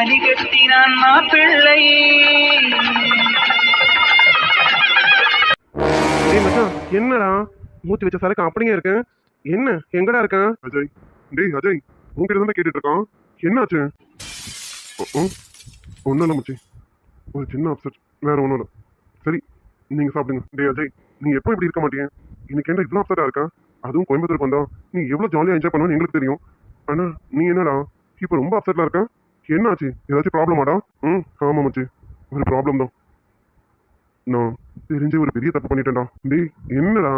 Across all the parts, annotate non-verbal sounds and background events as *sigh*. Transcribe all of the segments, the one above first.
தாலி கட்டினான் மாப்பிள்ளை டேய் மச்சான் என்னடா? மூத்தி வச்ச சரக்கு அப்படியே இருக்கு. என்ன? எங்கடா இருக்க? அஜய் டேய் அஜய் உன்கிட்ட தான் கேட்டுட்டு இருக்கான் என்னாச்சு ஒன்றும் இல்லை மச்சி. ஒரு சின்ன அப்செட் வேற ஒன்றும் இல்லை. சரி நீங்கள் சாப்பிடுங்க. டேய் அஜய் நீ எப்போ இப்படி இருக்க மாட்டீங்க இன்னைக்கு என்ன இவ்வளோ அப்செட்டாக இருக்கா? அதுவும் கோயம்புத்தூருக்கு வந்தா. நீ எவ்வளோ ஜாலியாக என்ஜாய் பண்ணுவேன்னு எங்களுக்கு தெரியும். ஆனால் நீ என்னடா? இப்போ ரொம்ப அப்செட்டில் இருக்க? என்னாச்சு? ஏதாச்சும் ப்ராப்ளமாடா ம் ஆமாம் மச்சி. ஒரு ப்ராப்ளம் தான். நான் தெரிஞ்சு ஒரு பெரிய தப்பு பண்ணிட்டேன்டா. டேய் என்னடா?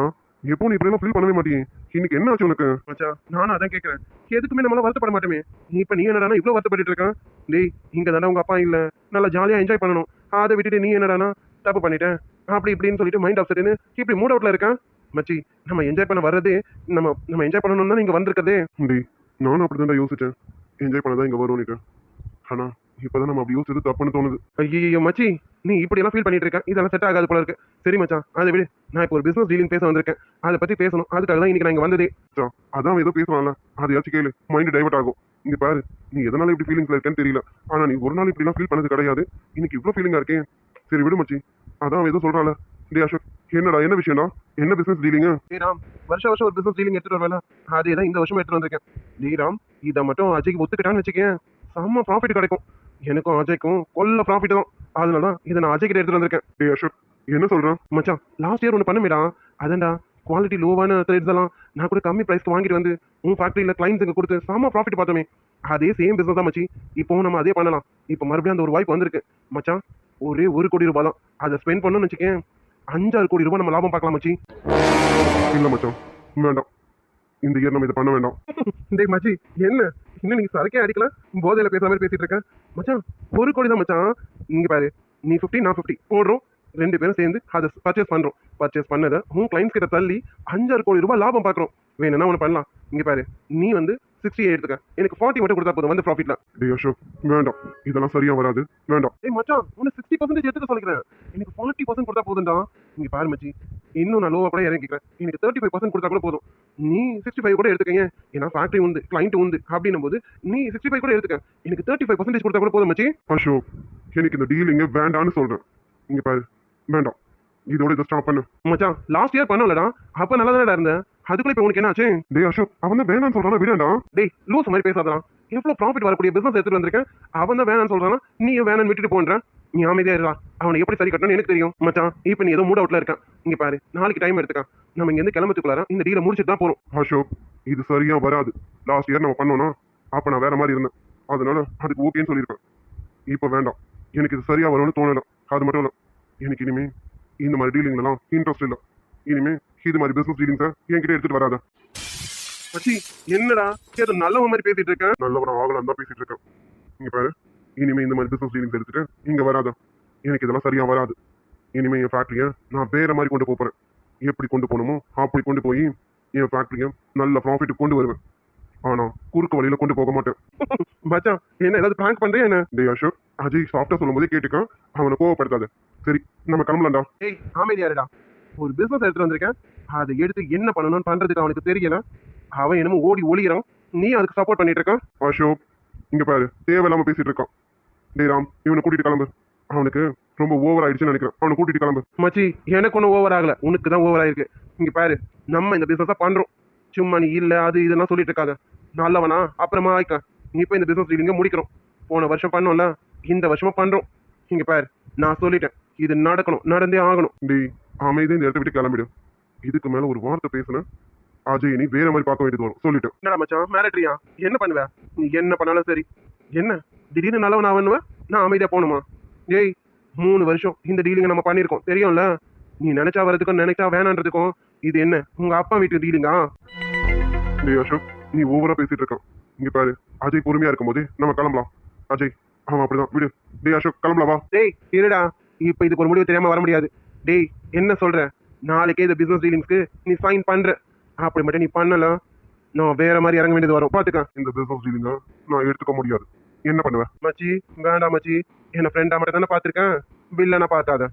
எப்போ நீ இப்படிலாம் ஃபீல் பண்ணவே மாட்டேன் இன்னைக்கு என்ன ஆச்சு உனக்கு? மச்சா நானும் அதான் கேட்குறேன் எதுக்குமே நம்மளால வருத்தப்பட மாட்டோமே. நீ இப்போ நீ என்னடானா இவ்வளோ வருத்தப்பட்டு இருக்கேன் டேய் இங்கே தானே உங்கள் அப்பா இல்லை. நல்லா ஜாலியாக என்ஜாய் பண்ணணும். அதை விட்டுட்டு நீ என்னடானா தப்பு பண்ணிட்டேன்? அப்படி இப்படின்னு சொல்லிட்டு மைண்ட் அப்செட்னு இப்படி மூட் அவுட்ல இருக்கான் மச்சி நம்ம என்ஜாய் பண்ண வர்றதே நம்ம நம்ம என்ஜாய் பண்ணணும் தான் இங்க வந்திருக்கதே டேய் நானும் அப்படி யோசிச்சேன். என்ஜாய் பண்ணதான் இங்கே வரும்னுட்டு ஆனா இப்போதான் நம்ம அப்படி யோசிச்சது தப்புன்னு தோணுது. ஐயோ மச்சி நீ இப்படி எல்லாம் ஃபீல் பண்ணிட்டு இருக்க. இதெல்லாம் செட் ஆகாது போல இருக்கு. சரி மச்சான் அதை விடு. நான் இப்போ ஒரு பிசினஸ் டீலிங் பேச வந்திருக்கேன். அதை பத்தி பேசணும். அதுக்காக தான் இன்னைக்கு நான் இங்க வந்ததே. அதான் அவன் ஏதோ பேசுவான்ல. அதையாச்சும் கேளு. மைண்ட் டைவர்ட் ஆகும். இங்க பாரு நீ எதனால இப்படி ஃபீலிங்ஸ்ல இருக்கேன்னு தெரியல. ஆனா நீ ஒரு நாள் இப்படிலாம் ஃபீல் பண்ணது கிடையாது. இன்னைக்கு இவ்வளோ ஃபீலிங்கா இருக்கேன் சரி விடு மச்சி. அதான் ஏதோ சொல்றான்ல. டே அசோக் என்னடா என்ன விஷயம்டா? என்ன பிசினஸ் டீலிங் டேய் ராம் வருஷம் வருஷம் ஒரு பிசினஸ் டீலிங் எடுத்துட்டு வரல அதே தான் இந்த வருஷம் எடுத்துட்டு வந்திருக்கேன். டேய் ராம் இதை மட்டும் அஜய்க்கு ஒத்துக்கிட்டான்னு வச்சுக்கேன். செம்ம ப்ராஃபிட் கிடைக்கும். எனக்கும் அஜய்க்கும் கொல்ல ப்ராஃபிட் தான். அதனால தான் இதை நான் அஜய் கிட்ட எடுத்துட்டு வந்திருக்கேன். டே அசோக் என்ன சொல்கிறேன் மச்சான் லாஸ்ட் இயர் ஒன்று பண்ணுமேடா. அதான்டா குவாலிட்டி லோவான த்ரெட்ஸ் எல்லாம் நான் கூட கம்மி ப்ரைஸ்க்கு வாங்கிட்டு வந்து உன் ஃபேக்ட்ரியில் கிளைண்ட்ஸுக்கு கொடுத்து செம்ம ப்ராஃபிட் பார்த்தோமே. அதே சேம் பிஸ்னஸ் தான் மச்சி. இப்போ நம்ம அதே பண்ணலாம். இப்போ மறுபடியும் அந்த ஒரு வாய்ப்பு வந்திருக்கு. மச்சான் ஒரே ஒரு கோடி ரூபாய் தான். அதை ஸ்பெண்ட் பண்ணணும்னு வச்சுக்கேன் அஞ்சாறு கோடி ரூபாய் நம்ம லாபம் பார்க்கலாம் மச்சி. இல்லை மச்சான் வேண்டாம். இந்த இயர் நம்ம இதை பண்ண வேண்டாம். டேய் மச்சி என்ன? இன்னும் நீ சரக்கே அடிக்கல? போதையில பேசுற மாதிரி பேசிட்டு இருக்க. மச்சான் ஒரு கோடி தான் மச்சான். இங்க பாரு நீ 50 நான் 50 போடுறோம். ரெண்டு பேரும் சேர்ந்து அதை பர்ச்சேஸ் பண்றோம். பர்ச்சேஸ் பண்ணதை உன் கிளைண்ட்ஸ் கிட்ட தள்ளி அஞ்சாறு கோடி ரூபாய் லாபம் பார்க்குறோம். வேணும்னா ஒன்று பண்ணலாம். இங்க பாரு நீ வந்து சிக்ஸ்டி எடுத்துக்க. எனக்கு ஃபார்ட்டி மட்டும் கொடுத்தா போதும் வந்து ப்ராஃபிட்ல டே அசோக் வேண்டாம். இதெல்லாம் சரியா வராது. வேண்டாம். ஏய் மச்சான் உனக்கு சிக்ஸ்டி பர்சன்டேஜ் எடுத்துக்க சொல்லிக்கிறேன். எனக்கு ஃபார்ட்டி பர்சன்ட் கொடுத்தா போதும்டா. இங்க பாரு மச்சி இன்னும் நான் லோவா கூட இறங்கிக்கிறேன். எனக்கு தேர்ட்டி ஃபைவ் பர்சன்ட் கொடுத்தா கூட போதும். நீ சிக்ஸ்டி ஃபைவ் கூட எடுத்துக்கங்க. ஏன்னா ஃபேக்ட்ரி உண்டு கிளைண்ட் உண்டு அப்படின்னும் போது நீ சிக்ஸ்டி ஃபைவ் கூட எடுத்துக்க. எனக்கு தேர்ட்டி ஃபைவ் பர்சன்டேஜ் கொடுத்தா கூட போதும் மச்சி. அசோக் எனக்கு இந்த டீலிங்க வேண்டான்னு சொல்றேன். இங்க பாரு வேண்டாம். இதோட இதை ஸ்டாப் பண்ணு. மச்சான் லாஸ்ட் இயர் பண்ணலடா அப்ப நல்லா தானடா இருந்தேன். அதுக்குள்ள இப்போ உனக்கு என்னாச்சு? டே அசோக் அவன் தான் வேணான்னு சொல்றானா விடண்டா டேய் லூஸ் மாதிரி பேசாதடா. எவ்வளவு ப்ராஃபிட் வரக்கூடிய பிசினஸ் எடுத்துட்டு வந்திருக்கேன். அவன் தான் வேணாம்னு சொல்றானா நீ வேணாம்னு விட்டுட்டு போன்றேன். நீ அமைதியா இருடா. அவனை எப்படி சரி கட்டணும்னு எனக்கு தெரியும். மச்சான் இப்போ நீ ஏதோ மூட் அவுட்ல இருக்கான் இங்க பாரு நாளைக்கு டைம் எடுத்துக்க. நம்ம இங்க இருந்து கிளம்பத்துக்குள்ளார இந்த டீலை முடிச்சுட்டு தான் போறோம். அசோக் இது சரியா வராது. லாஸ்ட் இயர் நம்ம பண்ணோம்னா அப்ப நான் வேற மாதிரி இருந்தேன். அதனால அதுக்கு ஓகேன்னு சொல்லியிருப்பேன் இப்போ வேண்டாம். எனக்கு இது சரியா வரும்னு தோணல. அது மட்டும் இல்ல எனக்கு இனிமே இந்த மாதிரி டீலிங்லாம் இன்ட்ரெஸ்ட் இல்லை. இனிமே இது மாதிரி பிசினஸ் டீலிங்ஸை என்கிட்ட எடுத்துட்டு வராத. மச்சி என்னடா? ஏதோ நல்லவன் மாதிரி பேசிட்டு இருக்க. நல்லவனா ஆகலாம் தான் பேசிட்டு இருக்கேன். இங்க பாரு. இனிமே இந்த மாதிரி பிசினஸ் டீலிங்ஸ் எடுத்துட்டு இங்க வராத. எனக்கு இதெல்லாம் சரியா வராது. இனிமே என் ஃபேக்டரியை நான் வேற மாதிரி கொண்டு போறேன். எப்படி கொண்டு போகணுமோ அப்படி கொண்டு போய் என் ஃபேக்டரியை நல்ல ப்ராஃபிட் கொண்டு வருவேன். ஆனா குறுக்கு வழியில கொண்டு போக மாட்டேன். மச்சான் என்ன ஏதாவது பிராங்க் பண்றியா என்ன? டே அசோக் அஜய் சாஃப்டா சொல்லும் போதே கேட்டுக்கான். அவனை கோவப்படுத்தாத. சரி நம்ம கிளம்பலாம்டா. ஏய் அமைதியாருடா. ஒரு பிசினஸ் எடுத்துட்டு வந்திருக்கேன். அதை எடுத்து என்ன பண்ணணும்னு பண்றதுக்கு அவனுக்கு தெரியல. அவன் என்னமோ ஓடி ஒளிகிறான் நீ அதுக்கு சப்போர்ட் பண்ணிட்டு இருக்கான் அசோக் இங்க பாரு தேவையில்லாம பேசிட்டு இருக்கான். டேய் ராம் இவனை கூட்டிட்டு கிளம்பு. அவனுக்கு ரொம்ப ஓவர் ஆயிடுச்சுன்னு நினைக்கிறேன். அவனை கூட்டிட்டு கிளம்பு. மச்சி எனக்கு ஒன்றும் ஓவர் ஆகல. உனக்கு தான் ஓவர் ஆயிருக்கு. இங்க பாரு நம்ம இந்த பிசினஸா பண்றோம். சும்மா நீ இல்ல அது இதெல்லாம் சொல்லிட்டு இருக்காத. நல்லவனா அப்புறமா ஆயிக்க. நீ இப்போ இந்த பிசினஸ் டீலிங்க முடிக்கிறோம். போன வருஷம் பண்ணோம்ல இந்த வருஷமா பண்றோம். இங்க பாரு நான் சொல்லிட்டேன். இது நடக்கணும் நடந்தே ஆகணும். டேய் அமைதியா இந்த இடத்த விட்டு கிளம்பிடு. இதுக்கு மேல ஒரு வார்த்தை பேசுன அஜய் நீ வேற மாதிரி பார்க்க வேண்டியது வரும். சொல்லிட்டேன் என்னடா மச்சான் மிரட்டுறியா என்ன பண்ணுவ? நீ என்ன பண்ணாலும் சரி. என்ன? திடீர்னு நல்லவன் ஆவணுவ நான் அமைதியா போகணுமா? ஏய் மூணு வருஷம் இந்த டீலிங்க நம்ம பண்ணியிருக்கோம். தெரியும்ல? நீ நினைச்சா வரதுக்கும் நினைச்சா வேணான்றதுக்கும் இது என்ன? உங்க அப்பா வீட்டு டீலிங்கா டேய் அசோக் நீ ஓவரா பேசிட்டு இருக்கான். இங்க பாரு அஜய் பொறுமையா இருக்கும்போது நம்ம கிளம்பலாம். அஜய் அவன் அப்படிதான். விடு. டேய் அசோக் கிளம்பலாம் வா. டேய் இருடா. இப்போ இதுக்கு ஒரு முடிவு தெரியாம வர முடியாது. டேய் என்ன சொல்ற? நாளைக்கே இந்த பிசினஸ் டீலிங்ஸ்க்கு நீ சைன் பண்ற. அப்படி மட்டும் நீ பண்ணல நான் வேற மாதிரி இறங்க வேண்டியது வரும். பாத்துக்க. இந்த பிசினஸ் டீலிங்க நான் எடுத்துக்க முடியாது. என்ன பண்ணுவேன் மச்சி வேண்டாம் மச்சி. என்ன ஃப்ரெண்டா மட்டும் தானே பார்த்துருக்கேன். வில்லனா பார்த்தாத.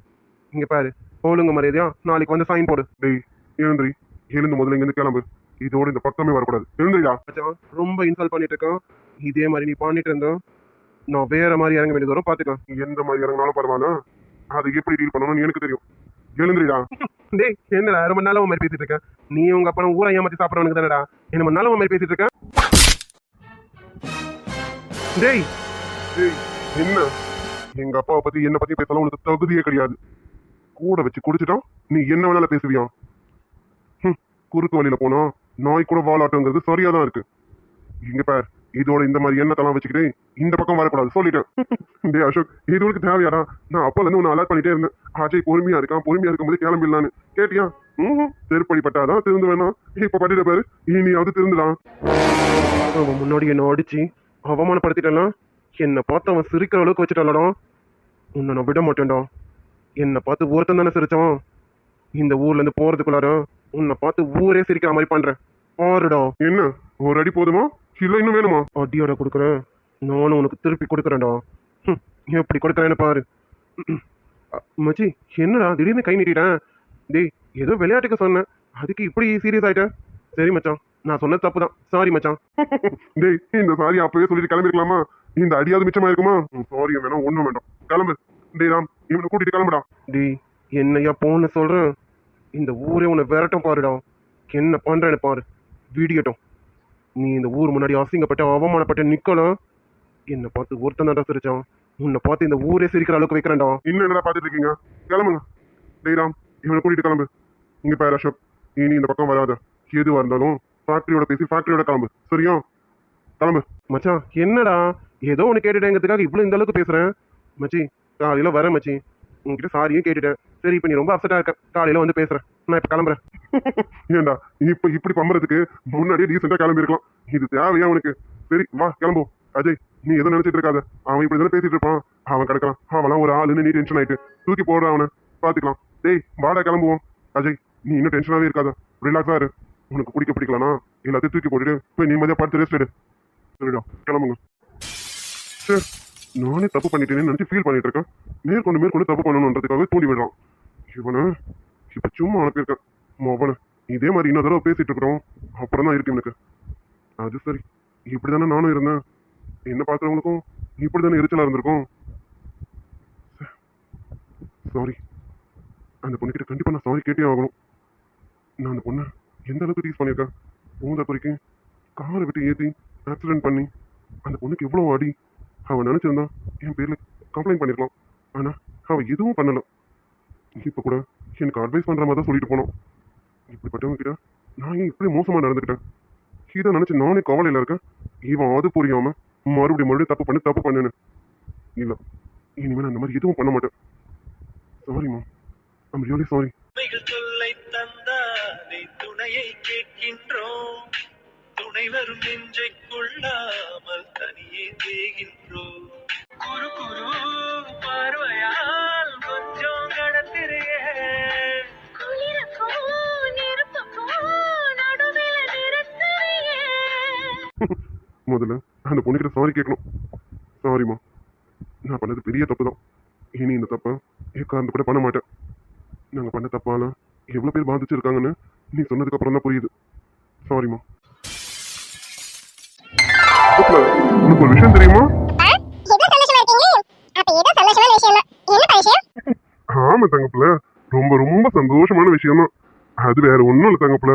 இங்க பாரு போலுங்க மரியாதையா நாளைக்கு வந்து சைன் போடு. டேய் எழுந்திரி. எழுந்து முதல்ல இங்கிருந்து கிளம்பு. இதோட இந்த பக்கமே வரக்கூடாது. எழுந்திரிடா. மச்சான் ரொம்ப இன்சல்ட் பண்ணிட்டு இருக்கான். இதே மாதிரி நீ பண்ணிட்டு இருந்தோம் நான் வேற மாதிரி இறங்க வேண்டியது வரும் பாத்துக்கலாம் எந்த மாதிரி இறங்கினாலும் பரவாயில்ல. அது எப்படி டீல் பண்ணணும்னு எனக்கு தெரியும். எழுந்துடா டேய் என்னடா ரொம்ப நாளா உன் மாதிரி பேசிட்டு இருக்கேன் நீ உங்க அப்பா ஊரை ஏமாத்தி சாப்பிடறவனுக்கு தானடா. என்ன ரொம்ப நாளா மாதிரி பேசிட்டு இருக்கேன் டேய். ஏய் என்ன? எங்க அப்பாவை பத்தி என்ன பத்தி பேசலாம் உனக்கு தகுதியே கிடையாது. கூட வச்சு குடிச்சிட்டோம் நீ என்ன வேணாலும் பேசுவியா? குறுக்கு வழியில போனா நாய் கூட வாலாட்டங்கிறது சரியா தான் இருக்கு. இங்க பார் இதோட இந்த மாதிரி எண்ணத்தெல்லாம் வச்சுக்கிட்டு இந்த பக்கம் வரக்கூடாது சொல்லிட்டேன். டேய் அசோக் இது உனக்கு தேவையாடா? நான் அப்பல இருந்து உன்னை அலர்ட் பண்ணிட்டே இருந்தேன். அஜய் பொறுமையா இருக்கான் பொறுமையா இருக்கும்போது கிளம்பிடலான்னு. கேட்டியா? ம் செருப்படி பட்டாதான் திருந்து வேணாம் இப்ப பண்ணிட்ட பாரு இனியாவது திருந்துடா அவன் முன்னாடி என்ன அடிச்சு அவமானப்படுத்திட்டல என்னை பார்த்து அவன் சிரிக்கிற அளவுக்கு வச்சுட்டாலடா உன்னை நான் விட மாட்டேன்டா. என்னை பார்த்து ஒருத்தன் தானே சிரிச்சான். இந்த ஊர்ல இருந்து போறதுக்குள்ளார உன்னை பார்த்து ஊரே சிரிக்கிற மாதிரி பண்றேன். பாருடா. என்ன? ஒரு அடி போதுமா? இல்ல இன்னும் வேணுமா? அடியோட கொடுக்குறேன் நானும் உனக்கு திருப்பி கொடுக்குறேன்டா. எப்படி கொடுக்குறேன்னு பாரு. மச்சி என்னடா? திடீர்னு கை நீட்டிட்டேன். டேய் ஏதோ விளையாட்டுக்கு சொன்னேன். அதுக்கு இப்படி சீரியஸ் ஆயிட்டேன் சரி மச்சான். நான் சொன்னது தப்பு தான் சாரி மச்சான். *laughs* டேய் இந்த சாரி அப்பவே சொல்லிட்டு கிளம்பிருக்கலாமா? இந்த அடியாவது மிச்சமா இருக்குமா? சாரி வேணாம் ஒண்ணும் வேண்டாம். கிளம்பு. டேய் ராம் இவனை கூட்டிட்டு கிளம்புடா. டேய் என்னையா போன்னு சொல்றேன் இந்த ஊரே உன்னை விரட்டும் பாருடா. என்ன பண்றேன்னு பாரு. வீடியட்டும். நீ இந்த ஊர் முன்னாடி அசிங்கப்பட்ட அவமானப்பட்ட நிக்கலாம் என்னை பார்த்து ஒருத்தன் தான்டா சிரிச்சான். உன்னை பார்த்து இந்த ஊரே சிரிக்கிற அளவுக்கு வைக்கிறேன்டா. இன்னும் என்னடா பாத்துட்டு இருக்கீங்க? கிளம்புங்க. டேய் ராம் இவனை கூட்டிட்டு கிளம்பு. இங்க பாரு அசோக். இனி இந்த பக்கம் வராத. எதுவா இருந்தாலும் ஃபேக்டரியோட பேசி ஃபேக்டரியோட கிளம்பு. சரியா? கிளம்பு. மச்சான் என்னடா? ஏதோ ஒன்று கேட்டுட்டேங்கிறதுக்காக இவ்வளோ இந்த அளவுக்கு பேசுறேன். மச்சி காலையில் வரேன் மச்சி. உங்ககிட்ட சாரியும் கேட்டுட்டேன். சரி இப்போ நீ ரொம்ப அப்செட்டாக இருக்க. காலையில் வந்து பேசுகிறேன் நான் இப்போ கிளம்புறேன். *laughs* ஏண்டா இப்ப இப்படி பம்புறதுக்கு முன்னாடியே ரீசெண்டாக கிளம்பிருக்கலாம் இது தேவையா உனக்கு? சரி வா கிளம்புவோம். அஜய் நீ எதுவும் நினச்சிட்டு இருக்காத. அவன் இப்படி தானே பேசிட்டு இருப்பான். அவன் கிடக்குறான். அவன்லாம் ஒரு ஆளுன்னு நீ டென்ஷன் ஆயிட்டு. தூக்கி போடுற அவனை. பாத்துக்கலாம். டேய் வாடா கிளம்புவோம். அஜய் நீ இன்னும் டென்ஷனாகவே இருக்காத. ரிலாக்ஸாக இரு. உனக்கு பிடிக்க பிடிக்கலனா எல்லாத்தையும் தூக்கி போட்டுட்டு போய் நிம்மதியா படுத்து ரெஸ்ட் எடு. சரிடா கிளம்புங்க. சரி நானே தப்பு பண்ணிட்டேன்னு நினச்சி ஃபீல் பண்ணிட்டு இருக்கேன். மேற்கொண்டு மேற்கொண்டு தப்பு பண்ணணுன்றதுக்காக தூண்டி விடுறான். இவனை இப்போ சும்மா அனுப்பியிருக்கேன். மோபன இதே மாதிரி இன்னொரு தடவை பேசிகிட்டு இருக்கிறோம். அப்புறம் தான் இருக்கு எனக்கு அது சரி இப்படி தானே நானும் இருந்தேன். என்ன பார்க்குறவங்களுக்கும் இப்படி தானே எரிச்சலாக இருந்திருக்கும் சாரி அந்த பொண்ணுக்கிட்ட கண்டிப்பாக நான் சாரி கேட்டே ஆகணும். நான் அந்த பொண்ணை எந்த அளவுக்கு டீஸ் பண்ணியிருக்கா? ஊந்த குறிக்கு காரை விட்டு ஏற்றி ஆக்சிடென்ட் பண்ணி அந்த பொண்ணுக்கு எவ்வளோ அடி? அவன் நினச்சிருந்தா என் பேரில் கம்ப்ளைண்ட் பண்ணிருக்கலாம். ஆனால் அவன் எதுவும் பண்ணலை. இப்போ கூட எனக்கு அட்வைஸ் பண்ணுற மாதிரி தான் சொல்லிட்டு போனோம். இப்படிப்பட்டவங்க கிட்ட நான் ஏன் இப்படி மோசமாக நடந்துக்கிட்டேன்? இதை நினச்சி நானே கவலையில் இருக்கேன். இவன் அது புரியாம மறுபடியும் மறுபடியும் தப்பு பண்ணு தப்பு பண்ணுன்னு. இல்லை இனிமேல் அந்த மாதிரி எதுவும் பண்ண மாட்டேன். சாரிம்மா ஐம் ரியலி சாரி சொல்லை துணையை கேட்கின்றோம். துணை வரும் நெஞ்சை கொள்ளாமல் தனியே தேகின்றோம். குரு குரு பார்வையால் கொஞ்சம் கடத்திரையே. *laughs* முதல்ல அந்த பொண்ணுக்கிட்ட சாரி கேட்கணும். சாரிம்மா நான் பண்ணது பெரிய தப்பு தான் இனி இந்த தப்பை ஏக்காந்து கூட பண்ண மாட்டேன். நாங்கள் பண்ண தப்பால எவ்வளோ பேர் பாதிச்சிருக்காங்கன்னு நீ சொன்னதுக்கு அப்புறம் தான் புரியுது. சாரிம்மா உனக்கு ஒரு விஷயம் தெரியுமா? ஆமா தங்கப்புல. ரொம்ப ரொம்ப சந்தோஷமான விஷயம். தான் அது வேற ஒன்றும் இல்லை தங்கப்புல.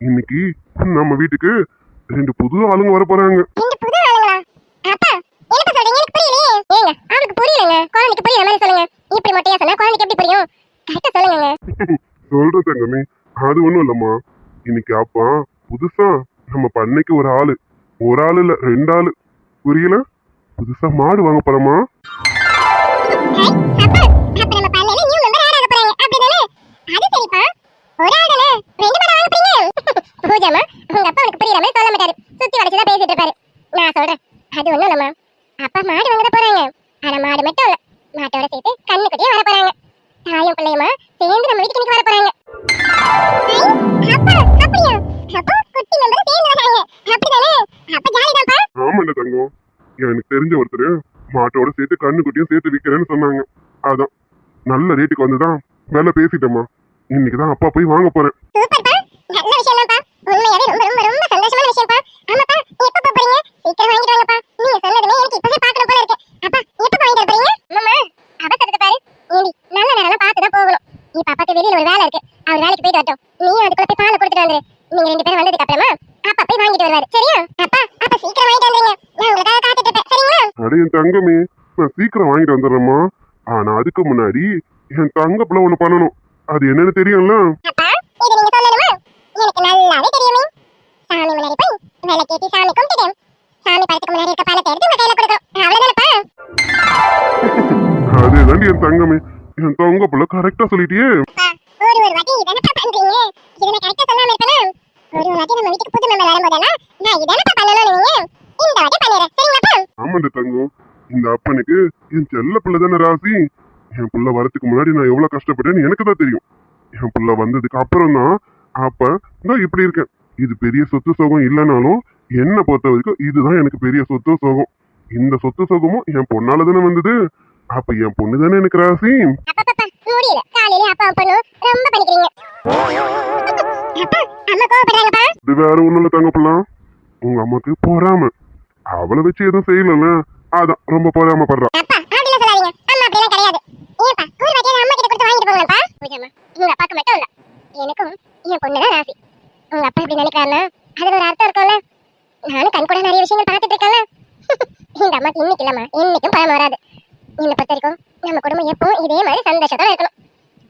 இன்னைக்கு நம்ம வீட்டுக்கு ரெண்டு புது ஆளுங்க வர போறாங்க. ரெண்டு புது ஆளுங்களா? அப்பா என்னப்பா சொல்றீங்க? எனக்கு புரியலையே. ஏங்க அவனுக்கு புரியலங்க. குழந்தைக்கு புரியுற மாதிரி சொல்லுங்க. இப்படி மொட்டையா சொன்னா குழந்தைக்கு எப்படி புரியும்? கரெக்டா சொல்லுங்க சொல்ற தங்கமே. அது ஒண்ணும் இல்லம்மா. இன்னைக்கு அப்பா புதுசா நம்ம பண்ணைக்கு ஒரு ஆளு. ஒரு ஆள் இல்லை ரெண்டு ஆளு. புரியல? புதுசா மாடு வாங்க போறோமா? போறாங்க? *laughs* பூஜாமா உங்க அப்பா உனக்கு புரியுற மாதிரி சொல்ல மாட்டாரு. சுத்தி பேசிட்டு இருப்பாரு. நான் சொல்றேன் அது ஒண்ணும் இல்லம்மா. அப்பா மாடு வாங்க போறாங்க. ஆனா மாடு மட்டும் இல்ல மாட்டோட சேர்த்து கண்ணு குட்டியும் வர போறாங்க. தாயும் பிள்ளையுமா சேர்ந்து நம்ம வீட்டுக்கு வர போறாங்க. ஆமாண்ட தங்கம். எனக்கு தெரிஞ்ச ஒருத்தர் மாட்டோட சேர்த்து கண்ணுக்குட்டியும் சேர்த்து விற்கிறேன்னு சொன்னாங்க. அதான். நல்ல ரேட்டுக்கு வந்துதான் வேலை பேசிட்டேம்மா. இன்னைக்கு தான் அப்பா போய் வாங்க போறேன். அப்பா நல்ல நேரம் பார்த்து தான் போகணும். இப்ப அப்பாக்கு வெளியில ஒரு வேலை இருக்கு. அவர் வேலைக்கு போயிட்டு வரட்டும். நீயும் அதுக்குள்ள போய் பாலை கொடுத்துட்டு வந்துரு. நீங்க ரெண்டு பேரும் வந்ததுக்கு அப்புறமா அப்பா போய் வாங்கிட்டு வருவாரு. சரியா? அப்பா அப்ப சீக்கிரம் வாங்கிட்டு வந்துருங்க. நான் உங்களுக்காக காத்துட்டு இருப்பேன். சரிங்களா? அட என் தங்கமே நான் சீக்கிரம் வாங்கிட்டு வந்துடுறேம்மா. ஆனா அதுக்கு முன்னாடி என் தங்க பிள்ளை ஒண்ணு பண்ணணும். அது என்னன்னு தெரியும்ல? அப்பா இது நீங்க சொல்லணுமா? எனக்கு நல்லாவே தெரியுமே. சாமி முன்னாடி போய் விளக்கேத்தி சாமி கும்பிட்டுட்டு சாமி படத்துக்கு முன்னாடி இருக்க பழத்தை எடுத்து உங்க கையில கொடுக்கணும். அவ்வளவுதானப்பா? *laughs* அதே தாண்டி என் தங்கமே. தங்க பிள்ளை கரெக்டா சொல்லிட்டியே. ஒரு ஒரு வாட்டி இதனப்பா பண்றீங்க? இதை நான் கரெக்டா சொல்லாம இருப்பேனா ஒரு ஒரு வாட்டி நம்ம வீட்டுக்கு புது மெம்பர் வரும்போதெல்லாம் நான் இதனப்பா பண்ணணும்னு நீங்க இந்த வாட்டி பண்ணிடுறேன். சரிங்களாப்பா? ஆமாண்ட தங்கம் இந்த அப்பனுக்கு என் செல்ல பிள்ளை தானே ராசி. என் புள்ள வரதுக்கு முன்னாடி நான் எவ்வளவு கஷ்டப்பட்டேன்னு எனக்கு தான் தெரியும். என் புள்ள வந்ததுக்கு அப்புறம் தான் அப்ப நான் இப்படி இருக்கேன். இது பெரிய சொத்து சுகம் இல்லைனாலும் என்னை பொறுத்த வரைக்கும் இதுதான் எனக்கு பெரிய சொத்து சுகம். இந்த சொத்து சுகமும் என் பொண்ணால தானே வந்தது. அப்ப என் பொண்ணு தானே எனக்கு ராசி? இது வேற ஒண்ணும் இல்ல தங்க பிள்ளை உங்க அம்மாக்கு பொறாம. அவளை வச்சு எதுவும் செய்யலல்ல. அதான் ரொம்ப பொறாம படுறா அப்பா அப்படிலாம் சொல்லாதீங்க அம்மா அப்படிலாம் கிடையாது ஏப்பா ஒரு வாட்டி அம்மா கிட்ட கொடுத்து வாங்கிட்டு போங்கப்பா பூஜாமா உங்க அப்பாக்கு மட்டும் இல்ல எனக்கும் என் பொண்ணு தான் ராசி உங்க அப்பா இப்படி நினைக்கிறாருன்னா அதுல ஒரு அர்த்தம் இருக்கும்ல நானும் கண் கூட நிறைய விஷயங்கள் பார்த்துட்டு இருக்கேன்ல இந்த அம்மாக்கு இன்னைக்கு இல்லம்மா என்னைக்கும் பழம் வராது என்னை பொறுத்த வரைக்கும் நம்ம குடும்பம் எப்பவும் இதே மாதிரி சந்தோஷத்தோட இருக்கணும்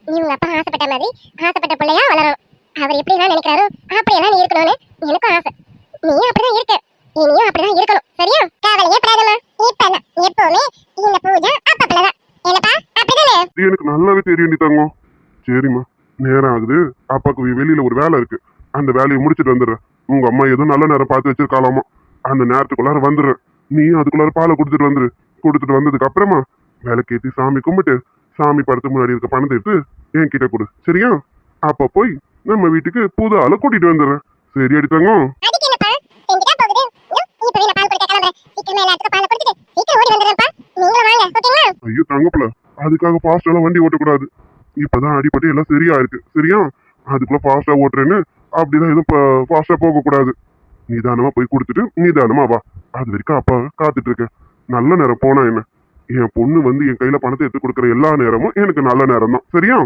நீ உங்க அப்பா ஆசைப்பட்ட மாதிரி ஆசைப்பட்ட பிள்ளையா வளரணும் அவர் எப்படிலாம் நினைக்கிறாரோ அப்படியெல்லாம் நீ இருக்கணும்னு எனக்கும் ஆசை நீயும் அப்படிதான் இருக்க இனியும் அப்படிதான் இருக்கணும் சரியா கவலையே படாதம்மா இப்ப இல்ல, எப்பவுமே இந்த பூஜா அப்பா பிள்ளைதான் என்னப்பா அப்படிதானே இது எனக்கு நல்லாவே தெரியும் தங்கம் சரிம்மா நேரம் ஆகுது அப்பாக்கு வெ- வெளியில ஒரு வேலை இருக்கு அந்த வேலையை முடிச்சிட்டு வந்துடுறேன் உங்க அம்மா ஏதோ நல்ல நேரம் பார்த்து வச்சிருக்காளாமா அந்த நேரத்துக்குள்ளார வந்துடுறேன் அதுக்குள்ளார பாலை கொடுத்துட்டு வந்துரு. கொடுத்துட்டு வந்ததுக்கு அப்புறமா விளக்கேத்தி சாமி கும்பிட்டு சாமி படத்துக்கு முன்னாடி இருக்க பணத்தை எடுத்து என் கிட்ட கொடு. சரியா? அப்ப போய் நம்ம வீட்டுக்கு புது ஆளை கூட்டிட்டு வந்துடுறேன். சரி அடி தங்கம். அதுக்கு என்னப்பா? செஞ்சுட்டா போகுது. இதோ, இப்பவே நான் பால் குடிக்க கிளம்புறேன். சீக்கிரமே எல்லாத்துக்கும் பால் கொடுத்துட்டு சீக்கிரம் ஓடி வந்துடுறேன்ப்பா. நீங்களும் வாங்க ஓகேங்களா? ஐயோ தங்கப்புல அதுக்காக ஃபாஸ்டாலாம் வண்டி ஓட்டக்கூடாது. இப்பதான் அடிபட்டு எல்லாம் சரியா இருக்கு சரியா? அதுக்குள்ள ஃபாஸ்டா ஓட்டுறேன்னு அப்படிதான் எதுவும் ஃபாஸ்டா போக கூடாது நிதானமா போய் கொடுத்துட்டு நிதானமா வா. அது வரைக்கும் அப்பா காத்துட்டு இருக்கேன் நல்ல நேரம் போனா என்ன? என் பொண்ணு வந்து என் கையில பணத்தை எடுத்து கொடுக்குற எல்லா நேரமும் எனக்கு நல்ல நேரம் தான் சரியா?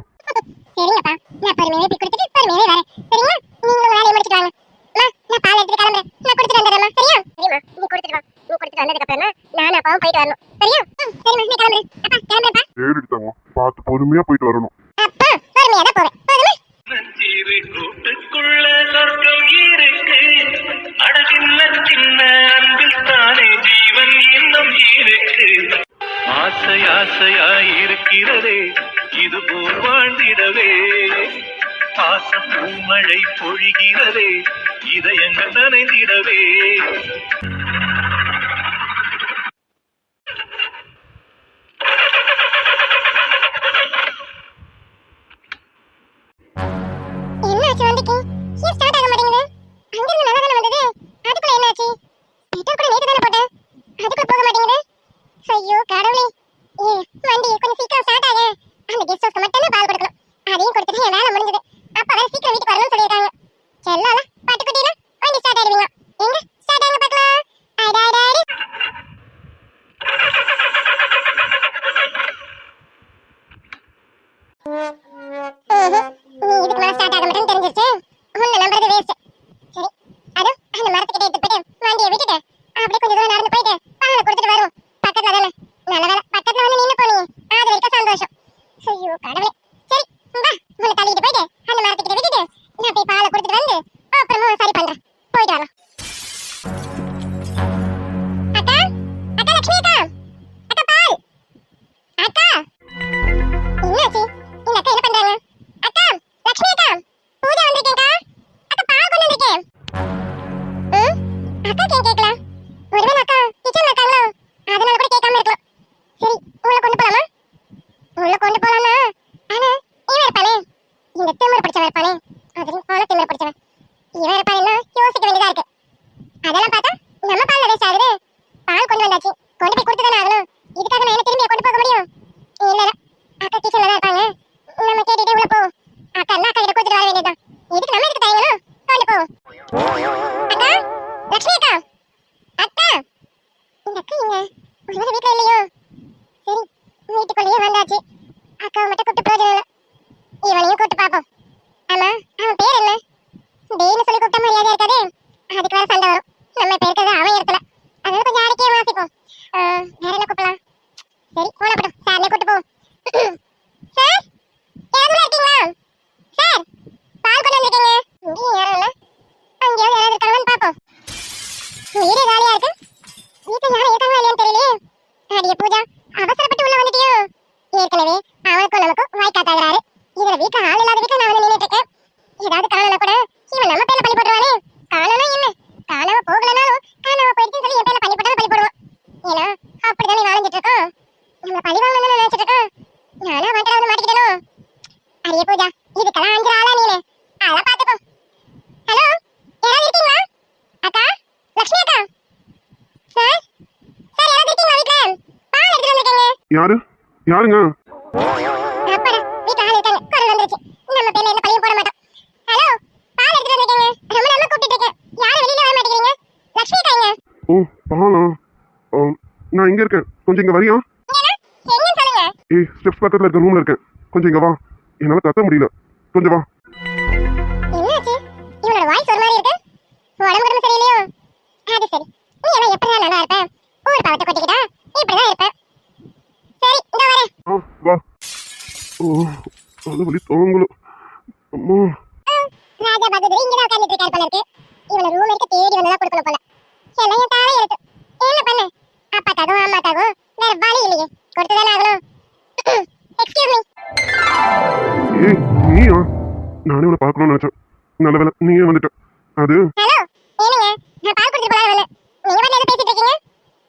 பார்த்து பொறுமையா போயிட்டு வரணும். நஞ்சீரு கூட்டுக்குள்ள சொர்க்கம் இருக்கு. அழகில்ல சின்ன அன்பில் தானே ஜீவன் இன்னும் இருக்கு. ஆசை ஆசையாய் இருக்கிறதே இது போல் வாழ்ந்திடவே. பாச பூமழை பொழிகிறதே இதயங்கள் நனைந்திடவே. 哦哟。அக்காங்க ஓ பாலா. நான் இங்க இருக்கேன். கொஞ்சம் இங்க வரியா? ஏய் ஸ்டெப்ஸ் பக்கத்துல இருக்க ரூம்ல இருக்கேன். கொஞ்சம் இங்க வா. என்னால கத்த முடியல. கொஞ்சம் வா. என்னாச்சு? இவனோட வாய்ஸ் ஒரு மாதிரி இருக்கு. உடம்பு சரியில்லையோ? அது சரி. நீ எல்லாம் எப்படிதான் நல்லா இருப்ப? ஊர் பாவத்தை கொட்டிக்கிட்டா? இப்படிதான் இருப்ப சரி இந்த வரேன் ஆ வா. ஓ தலைவலி தாங்கல. அம்மா. ராஜா பகதூர் இங்கதான் உட்கார்ந்துட்டு இருக்காரு போல இருக்கு. இவனை ரூம் எடுத்து தேடி வந்ததா கொடுக்கணும் போல. எல்லாம் என் தாழை எடுத்து என்ன பண்ண? அப்பாக்காகவும் அம்மாக்காகவும் வேற வழி இல்லையே. கொடுத்துதானே ஆகணும். *clears throat* எக்ஸ்கியூஸ் மீ ஏய் நீயா? நானே உன்னை பார்க்கணும்னு நினைச்சேன். நல்ல வேலை நீயே வந்துட்ட. அது? ஹலோ ஏனுங்க நான் பால் குடிச்சிட்டு போலாம் நீங்க வந்து என்ன பேசிட்டு இருக்கீங்க?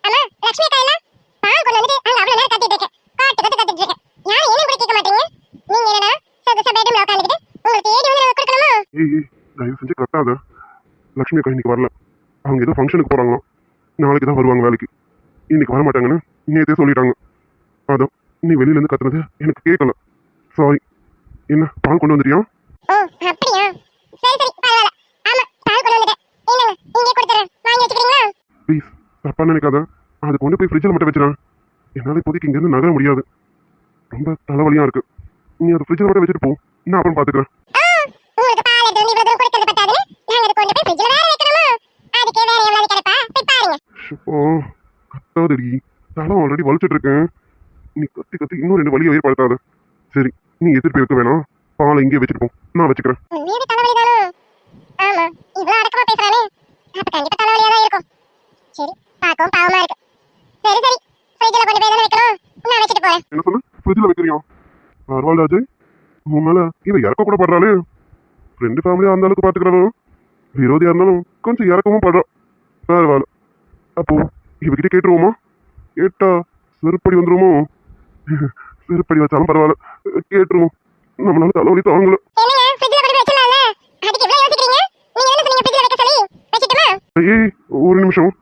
அம்மா லட்சுமி அக்கா இல்ல பால் கொண்டு வந்துட்டு அங்க அவ்வளவு நேரம் கத்திட்டு இருக்கேன் கத்து கத்திட்டு இருக்கேன். யாரும் என்ன கூட கேட்க மாட்டீங்க? நீங்க என்னடா சொகுசா பெட்ரூம்ல உட்காந்துக்கிட்டு உங்களுக்கு தேடி வந்து நான் கொடுக்கணுமா ஏய் ஏய் தயவு செஞ்சு கத்தாத லக்ஷ்மி அக்கா இன்னைக்கு வரல. அவங்க ஏதோ ஃபங்க்ஷனுக்கு போறாங்களாம். நாளைக்கு தான் வருவாங்க வேலைக்கு. இன்னைக்கு வர மாட்டாங்கன்னு நேத்தே சொல்லிட்டாங்க. அதான் நீ வெளியில இருந்து கத்துனது எனக்கு கேட்கல. சாரி என்ன பால் கொண்டு வந்துட்டியா? ஓ அப்படியா? சரி சரி பரவாயில்ல. ஆமா பால் கொண்டு வந்துட்டேன். என்னங்க இங்கே கொடுத்துறேன். வாங்கி வச்சுக்கிறீங்களா? ப்ளீஸ் தப்பா நினைக்காத. அது கொண்டு போய் ஃப்ரிட்ஜில் மட்டும் வச்சிடறேன் என்னால் இப்போதைக்கு இங்கேருந்து நகர முடியாது. ரொம்ப தலைவலியா இருக்கு. நீ அதை ஃப்ரிட்ஜில் மட்டும் வச்சுட்டு போ. நான் அப்புறம் பார்த்துக்கிறேன் கத்தாதடி. தலை ஆல்ரெடி வலிச்சிட்டு இருக்கேன் நீ கத்தி கத்தி இன்னும் ரெண்டு வலியை ஏற்படுத்தாத. சரி நீ வைக்க வேணாம். பாலை இங்கே வச்சுட்டு நான் வச்சுக்கிறேன். சரி பார்க்கவும் பாவமா இருக்கு. சரி சரி. ஃப்ரிட்ஜ்ல கொண்டு போய் தானே வைக்கணும்? நான் வச்சுட்டு போறேன். என்ன சொன்ன ஃப்ரிட்ஜில் வைக்கிறியா? பரவாயில்ல அஜய் உன் மேலே இவ இறக்க கூட படுறாளே. ஃப்ரெண்டு ஃபேமிலியாக அந்த அளவுக்கு பார்த்துக்கிறவன் விரோதியாக இருந்தாலும் கொஞ்சம் இறக்கவும் படுறா. பரவாயில்ல. அப்போ இவகிட்ட கேட்டுருவோமா? கேட்டா செருப்படி வந்துருமோ? செருப்படி வச்சாலும் பரவாயில்ல. கேட்டுருவோம். நம்மளால தலைவலி தாங்கல. சொல்லி? ஏய் ஒரு நிமிஷம்.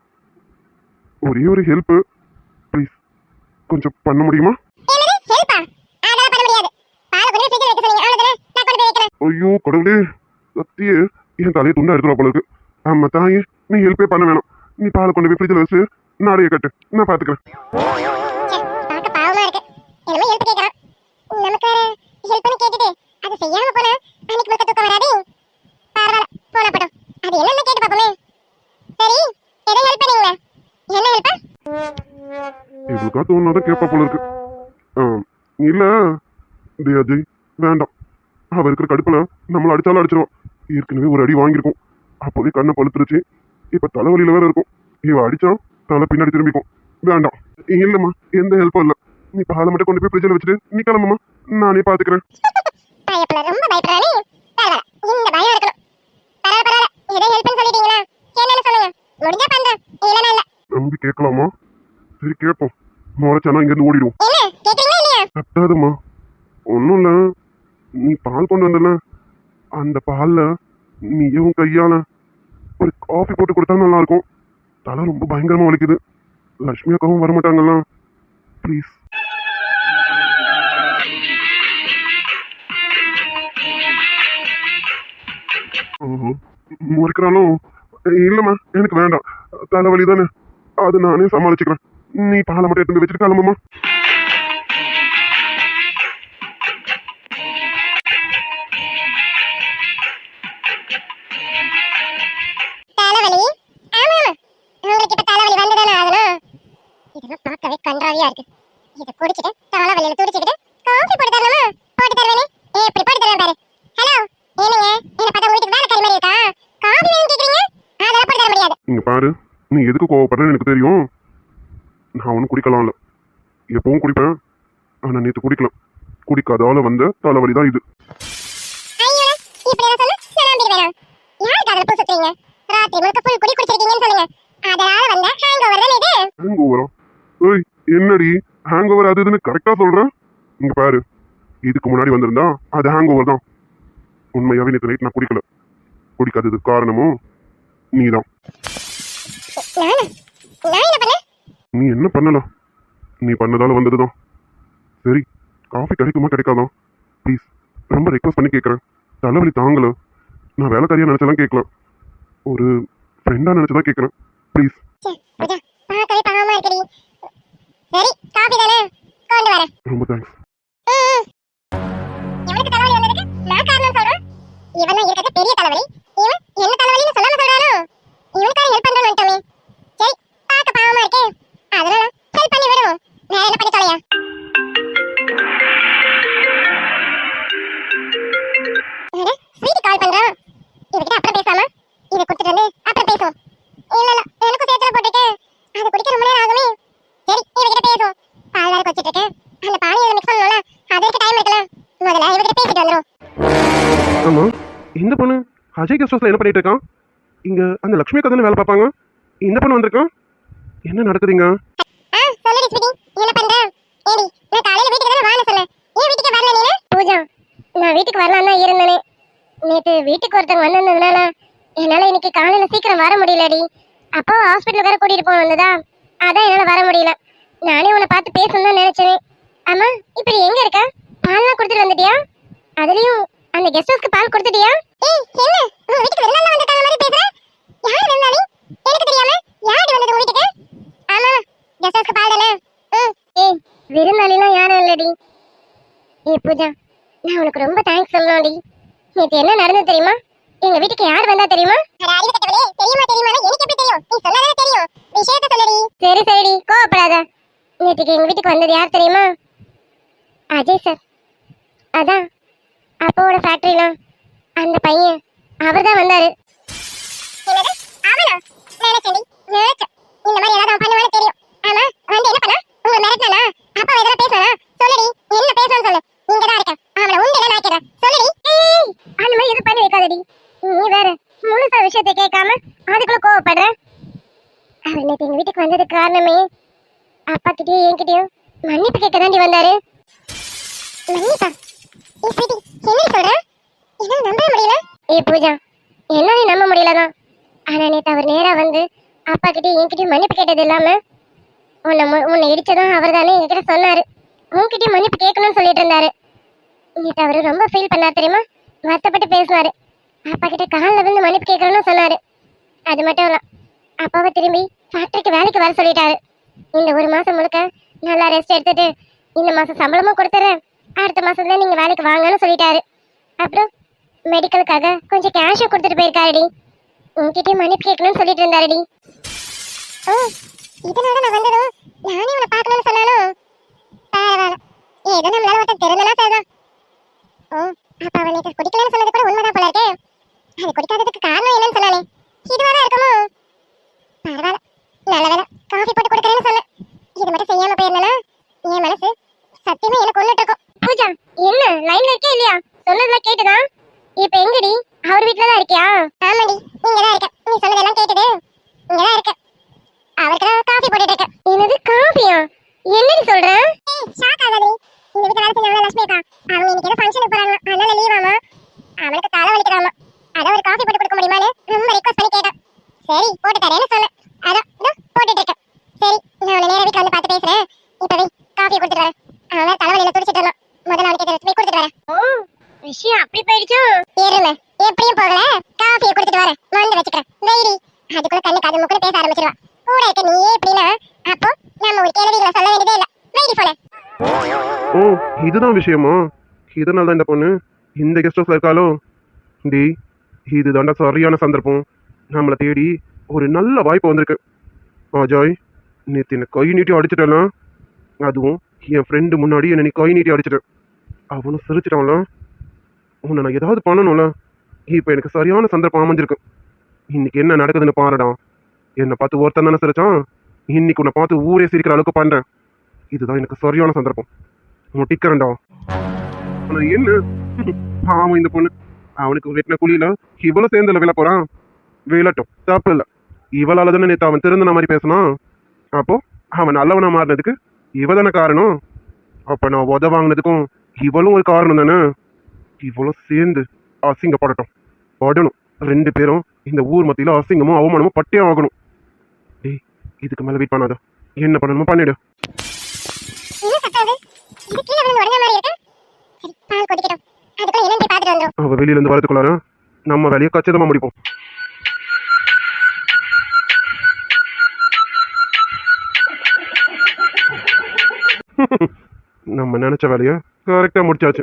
ஒரே ஒரு ஹெல்ப் ப்ளீஸ் கொஞ்சம் பண்ண முடியுமா? ஐயோ கடவுளே. சத்தியே என் தலையை துண்டா எடுத்துருவா போல இருக்கு. ஆமா தாயே நீ ஹெல்ப்பே பண்ண வேணாம். நீ பாலை கொண்டு போய் ஃப்ரிட்ஜில் வச்சு நாளைய கட்டு. நான் கேட்டுட்டு அது என்னன்னு கேட்டு பாப்போமே சரி ஏதோ ஹெல்ப் பண்ணீங்களா என்ன ஹெல்ப்பா இவளுக்கா தோணுனாதான் கேட்பா போல இருக்கு. இல்ல டே அஜய் வேண்டாம். அவ இருக்கிற கடுப்புல நம்மள அடிச்சாலும் அடிச்சிருவான் ஏற்கனவே ஒரு அடி வாங்கியிருக்கோம். அப்போதே கண்ணை பழுத்துருச்சு. இப்ப தலைவலியில வேற இருக்கும். இவ அடிச்சா தலை பின்னாடி திரும்பிக்கும். வேண்டாம். இல்லம்மா எந்த ஹெல்ப்பும் இல்ல. நீ பாலை மட்டும் கொண்டு போய் ஃப்ரிட்ஜில் வச்சுட்டு நீ கிளம்புமா நானே பாத்துக்கிறேன். *laughs* பயப்பட ரொம்ப பயப்படுறானே. இந்த பயம் இருக்கணும் பரவாயில்ல பரவாயில்ல ஏதோ ஹெல்ப்னு சொல்லிட்டீங்களா என்னன்னு சொல்லுங்க முடிஞ்சா பண்றேன் இல்லைன்னா இல்ல நம்பி கேட்கலாமா? சரி கேட்போம். முறைச்சானா இங்கேருந்து ஓடிடுவோம். கட்டாதும்மா ஒன்றும் இல்லை. நீ பால் கொண்டு வந்தல. அந்த பாலில் நீயும் கையால் ஒரு காஃபி போட்டு கொடுத்தா நல்லா இருக்கும் தலை ரொம்ப பயங்கரமாக வலிக்குது. லக்ஷ்மி அக்காவும் வரமாட்டாங்கல்ல ப்ளீஸ் முறைக்கிறாலும் இல்லைம்மா எனக்கு வேண்டாம். தலைவலி தானே. அது நானே சமாளிச்சுக்கிறேன். நீ பாலை மட்டும் எடுத்து வச்சுட்டு கிளம்புமா? உங்களுக்கு பார்க்கவே கன்றாவியா இருக்கு. இத குடிச்சிட்டு தலைவலியில துடிச்சிட்டு காஃபி போட்டு தரணுமா? போட்டு தருவேனே. ஏய் இப்படி போட்டு தருவேன் பாரு. ஹலோ ஏனுங்க என்ன பார்த்தா உங்க வீட்டுக்கு வேலைக்காரி மாதிரி இருக்கா? காஃபி வேணும் கேக்குறீங்க? அதெல்லாம் போட்டு தர முடியாது. இங்க பாரு. நீ எதுக்கு கோவப்படுறேன்னு எனக்கு தெரியும். நான் ஒன்றும் குடிக்கலாம் இல்லை. எப்பவும் குடிப்பேன். ஆனால் நேற்று குடிக்கல. குடிக்காதால வந்த தலைவலி தான் இது? தானே என்னடி? ஹேங் ஓவர் அது இதுன்னு கரெக்டா சொல்ற? இங்க பாரு. இதுக்கு முன்னாடி வந்திருந்தா அது ஹேங் ஓவர் தான். உண்மையாவே நேற்று நைட் நான் குடிக்கல. குடிக்காதது காரணமும் நீதான். நானா நான் என்ன பண்ணேன் நீ என்ன பண்ணலாம் நீ பண்ணதால வந்ததுதான். சரி காஃபி கிடைக்குமா கிடைக்காதா? ப்ளீஸ் ரொம்ப ரெக்வஸ்ட் பண்ணி கேட்குறேன் தலைவலி தாங்கல. நான் வேலைக்காரியா நினச்செல்லாம் கேட்கல ஒரு ஃப்ரெண்டாக நினச்சி தான் கேட்குறேன் ப்ளீஸ் ச்சே, பூஜா பார்க்கவே பாவமா பண்ணிட்டு இருக்கான் இங்க அந்த லக்ஷ்மி அக்கா தானே வேலை பார்ப்பாங்க? இந்த பொண்ணு வந்திருக்கான்? என்ன நடக்குதுங்க? நான் காலையில வீட்டுக்கு தானே வான்னு சொன்னேன். ஏன் வீட்டுக்கு வரல நீ பூஜா நான் வீட்டுக்கு வரலாம் தான் இருந்தேனே. நேத்து வீட்டுக்கு ஒருத்தங்க வந்திருந்ததுனால என்னால இன்னைக்கு காலையில சீக்கிரம் வர முடியலடி. அப்போ ஹாஸ்பிட்டல் வேற கூட்டிட்டு போக வந்ததா? அதான் என்னால வர முடியல. நானே உன்னை பார்த்து பேசணும்னு தான் நினைச்சேன். அம்மா இப்ப நீ எங்க இருக்க? பால்லாம் கொடுத்துட்டு வந்துட்டியா? அதுலயும் அந்த கெஸ்ட் ஹவுஸ்க்கு பால் கொடுத்துட்டியா? வீட்டுக்கு யார் யார் ஆமா விருந்தாளிலாம் யாரும் இல்லடி. பூஜா நான் உனக்கு ரொம்ப தேங்க்ஸ் சொல்லணும்டி. நேற்று என்ன நடந்தது தெரியுமா? எங்க வீட்டுக்கு யார் வந்தா தெரியுமா? தெரியுமா தெரியுமா? எனக்கு எப்படி தெரியும்? நீ தெரியும். விஷயத்தை சொல்லடி. சரி சரிடி கோவப்படாத. நேற்றுக்கு எங்க வீட்டுக்கு வந்தது யார் தெரியுமா? அஜய் சார் அதான் அப்பாவோட ஃபேக்டரியில அந்த பையன் அவர் தான் வந்தாரு. என்னது? அவனா நினைச்சேன் இந்த மாதிரி ஏதாவது அவன் பண்ணுவான்னு தெரியும். ஆமா வந்து என்ன பண்ணா? உங்களை மிரட்டினானா அப்பா எதாவது பேசுவானா சொல்லுடி என்ன பேசணும்னு சொல்லு இங்க தான் இருக்கேன் அவனை உண்டு நான் கேட்கிறேன் சொல்லுடி ஏய் அந்த மாதிரி எதுவும் பண்ணி வைக்காதடி நீ வேற முழுசா விஷயத்தை கேட்காம அதுக்குள்ள கோவப்படுற அவர் நேற்று எங்க வீட்டுக்கு வந்ததுக்கு காரணமே அப்பா கிட்டயும் என்கிட்டயும் மன்னிப்பு கேட்க தாண்டி வந்தாரு மன்னிப்பா ஏ ஸ்வீட்டி என்ன சொல்ற என்னால நம்ப முடியல ஏ பூஜா என்னால நம்ப முடியலதான் ஆனா நேத்து அவர் நேரா வந்து அப்பா என்கிட்டயும் மன்னிப்பு கேட்டது இல்லாம உன்னை உன்னை இடிச்சதும் அவர் தானே என்கிட்ட சொன்னாரு. உன்கிட்டயும் மன்னிப்பு கேட்கணும்னு சொல்லிட்டு இருந்தாரு. நேத்து அவரு ரொம்ப ஃபீல் பண்ணார் தெரியுமா? வருத்தப்பட்டு பேசினாரு. அப்பா கிட்ட காலில் வந்து மன்னிப்பு கேட்கணும்னு சொன்னாரு. அது மட்டும் இல்லை அப்பாவை திரும்பி ஃபேக்டரிக்கு வேலைக்கு வர சொல்லிட்டாரு. இந்த ஒரு மாதம் முழுக்க நல்லா ரெஸ்ட் எடுத்துட்டு இந்த மாதம் சம்பளமும் கொடுத்துறேன். அடுத்த மாதம் தான் நீங்கள் வேலைக்கு வாங்கன்னு சொல்லிட்டாரு. அப்புறம் மெடிக்கலுக்காக கொஞ்சம் கேஷும் கொடுத்துட்டு போயிருக்காருடி. உங்ககிட்டயும் மன்னிப்பு கேட்கணும்னு சொல்லிட்டு இருந்தாருடி. இதனால நான் வந்ததும் நானே உன்னை பார்க்கணும்னு சொன்னாலும் பரவாயில்ல. ஏதோ நம்மளால ஒருத்தன் தெரிஞ்சனா சரிதான் ஓ அப்ப அவன் நேற்று குடிக்கலன்னு சொன்னது கூட உண்மைதான் போல இருக்கே. அது குடிக்காததுக்கு காரணம் என்னன்னு சொன்னாலே இதுவா இருக்குமோ? பரவாயில்ல நல்ல வேலை காஃபி போட்டு கொடுக்குறேன்னு சொன்னேன் இது மட்டும் செய்யாம போயிருந்தனா என் மனசு சத்தியமா எனக்கு கொண்டுட்டு இருக்கும். பூஜா என்ன லைன்ல இருக்கே இல்லையா? சொன்னதெல்லாம் கேட்டுதா இப்ப எங்கடி? அவர் வீட்ல தான் இருக்கியா? ஆமாடி இங்கதான் இருக்க நீ சொன்னதெல்லாம் கேட்டுது. இங்கதான் இருக்க அவருக்கு காஃபி போட்டுட்டு இருக்கேன். என்னது காஃபியா என்னடி சொல்ற? ஷாக் ஆகாதடி. இந்த வீட்ல வேலை செஞ்சவங்க லட்சுமி அக்கா அவங்க இன்னைக்கு ஏதோ ஃபங்க்ஷனுக்கு போறாங்க அதனால லீவாமா தலை அதான் ஒரு காஃபி போட்டு கொடுக்க முடியுமான்னு ரொம்ப ரிக்வஸ்ட் பண்ணி கேட்டேன். சரி போட்டு தரேன்னு சொன்னேன். அதான் போட்டுட்டு இருக்கேன். சரி நான் உன்னை நேரா வீட்ல வந்து பார்த்து பேசுறேன். இப்பவே காஃபி கொடுத்துட்டு வரேன். அவன் தலைவலியில துடிச்சிட்டு இருந்தான். முதல்ல போய் கொடுத்துட்டு வரேன். ஓ விஷயம் அப்படி போயிடுச்சோ? ஏறுமே எப்படியும் போகல. காஃபியை கொடுத்துட்டு வரேன். வந்து வச்சுக்கிறேன். வெயிடி அதுக்குள்ள கண்ணு காது முக்குன்னு பேச ஆரம்பிச்சிருவா. கூட இருக்க நீயே இப்படின்னா அப்போ நம்ம ஒரு கேள்விகளை சொல்ல வேண்டியதே இல்ல. வெயிடி போன ஓ இதுதான் விஷயமா? இதனால தான் இந்த பொண்ணு இந்த கெஸ்ட் ஹவுஸ்ல இருக்காளோ? டி இதுதாண்டா சரியான சந்தர்ப்பம். நம்மளை தேடி ஒரு நல்ல வாய்ப்பு வந்திருக்கு. அஜாய் நேற்று என்னை கை நீட்டி அடிச்சிட்டேன்னா அதுவும் என் ஃப்ரெண்டு முன்னாடி என்னை நீ கை நீட்டி அடிச்சிட்டேன் அவனும் சிரிச்சிட்டான்ல. உன்னை நான் ஏதாவது பண்ணணும்ல. இப்போ எனக்கு சரியான சந்தர்ப்பம் அமைஞ்சிருக்கு. இன்னைக்கு என்ன நடக்குதுன்னு பாருடா. என்னை பார்த்து ஒருத்தன் தானே சிரிச்சான்? இன்னைக்கு உன்னை பார்த்து ஊரே சிரிக்கிற அளவுக்கு பண்ணுறேன் இதுதான் எனக்கு சரியான சந்தர்ப்பம். முட்டிக்கிறேன்டா. ஆனா என்ன? பாவம் இந்த பொண்ணு. அவனுக்கு வெட்டின குழியில் இவ்வளோ சேர்ந்துல விழ போகிறான் விழட்டும். தப்பு இல்லை. இவளால் தானே நேற்று அவன் திருந்தின மாதிரி பேசினான். அப்போது அவன் நல்லவனாக மாறினதுக்கு இவ தானே காரணம்? அப்போ நான் உத வாங்கினதுக்கும் இவளும் ஒரு காரணம் தானே? இவளும் சேர்ந்து அசிங்கப்படட்டும். படணும். ரெண்டு பேரும் இந்த ஊர் மத்தியில் அசிங்கமும் அவமானமும் பட்டே ஆகணும். இதுக்கு மேல வெயிட் பண்ணாத. என்ன பண்ணணுமோ பண்ணிடு. அவ வெளியில இருந்து வரதுக்குள்ளார நம்ம வேலையை கச்சிதமா முடிப்போம். *laughs* நம்ம நினைச்ச வேலையை கரெக்டா முடிச்சாச்சு.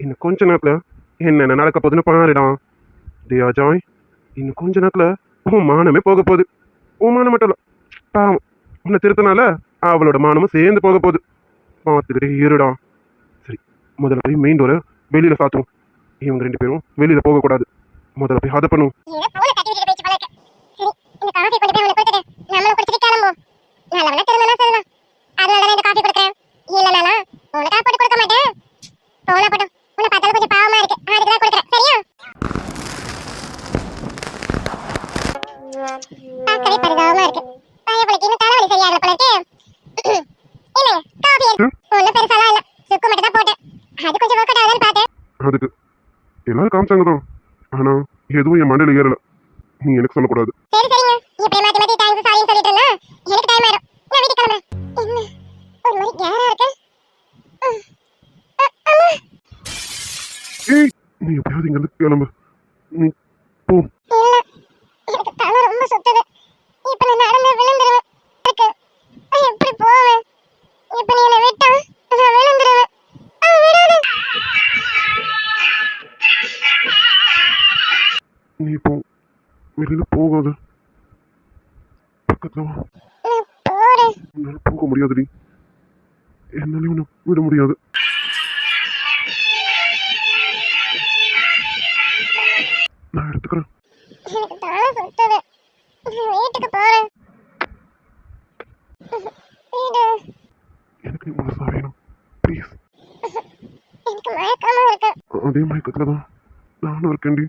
இன்னும் கொஞ்ச நேரத்துல என்னென்ன நடக்க போகுதுன்னு பாருடா. டே அஜாய் இன்னும் கொஞ்ச நேரத்துல உன் மானமே போக போகுது. உன் மானம் மட்டும் இல்ல. பாவம் உன்னை திருத்தனால? அவளோட மானமும் சேர்ந்து போக போகுது. பார்த்துக்கிட்டே இருடா. சரி முதல்ல போய் மெயின் டோரை வெளியில சாத்துவோம். இவங்க ரெண்டு பேரும் வெளியில போக கூடாது. முதல்ல போய் அதை பண்ணுவோம். சரி கொஞ்சம் பார்க்கவே பரிதாபமா இருக்கு. தலைவலி சரியாகல போல இருக்கு *clears throat* என்ன? காஃபி ஒன்றும் பெருசாலாம் இல்ல. சுக்கு மட்டும் தான் போட்டேன். அது கொஞ்சம் ஒர்க் அவுட் ஆகுதுன்னு பார்த்தேன். அதுக்கு. எல்லாரும் காமிச்சாங்க தான். ஆனா எதுவும் என் மண்டையில ஏறல. நீ எனக்கு சொல்லக்கூடாது. சரி சரிங்க. இப்படி மாத்தி மாத்தி தேங்க்ஸ் சாரின்னு சொல்லிட்டு இருந்தா எனக்கு டைம் ஆயிடும். நான் வீட்டுக்கு கிளம்புறேன். என்ன? ஒரு மாதிரி கேரா இருக்கு. ஏய் நீ எப்படியாவது இங்க இருந்து கிளம்பு. நீ போ. நீ போ வெளியில போகாத. பக்கத்துல வா. உன்னால போக முடியாதுடி. என்னாலையும் உன்னை விட முடியாது. நான் எடுத்துக்கிறேன். எனக்கு நீ முழுசா வேணும். ப்ளீஸ் அதே மயக்கத்துல தான் நானும் இருக்கேன்டி.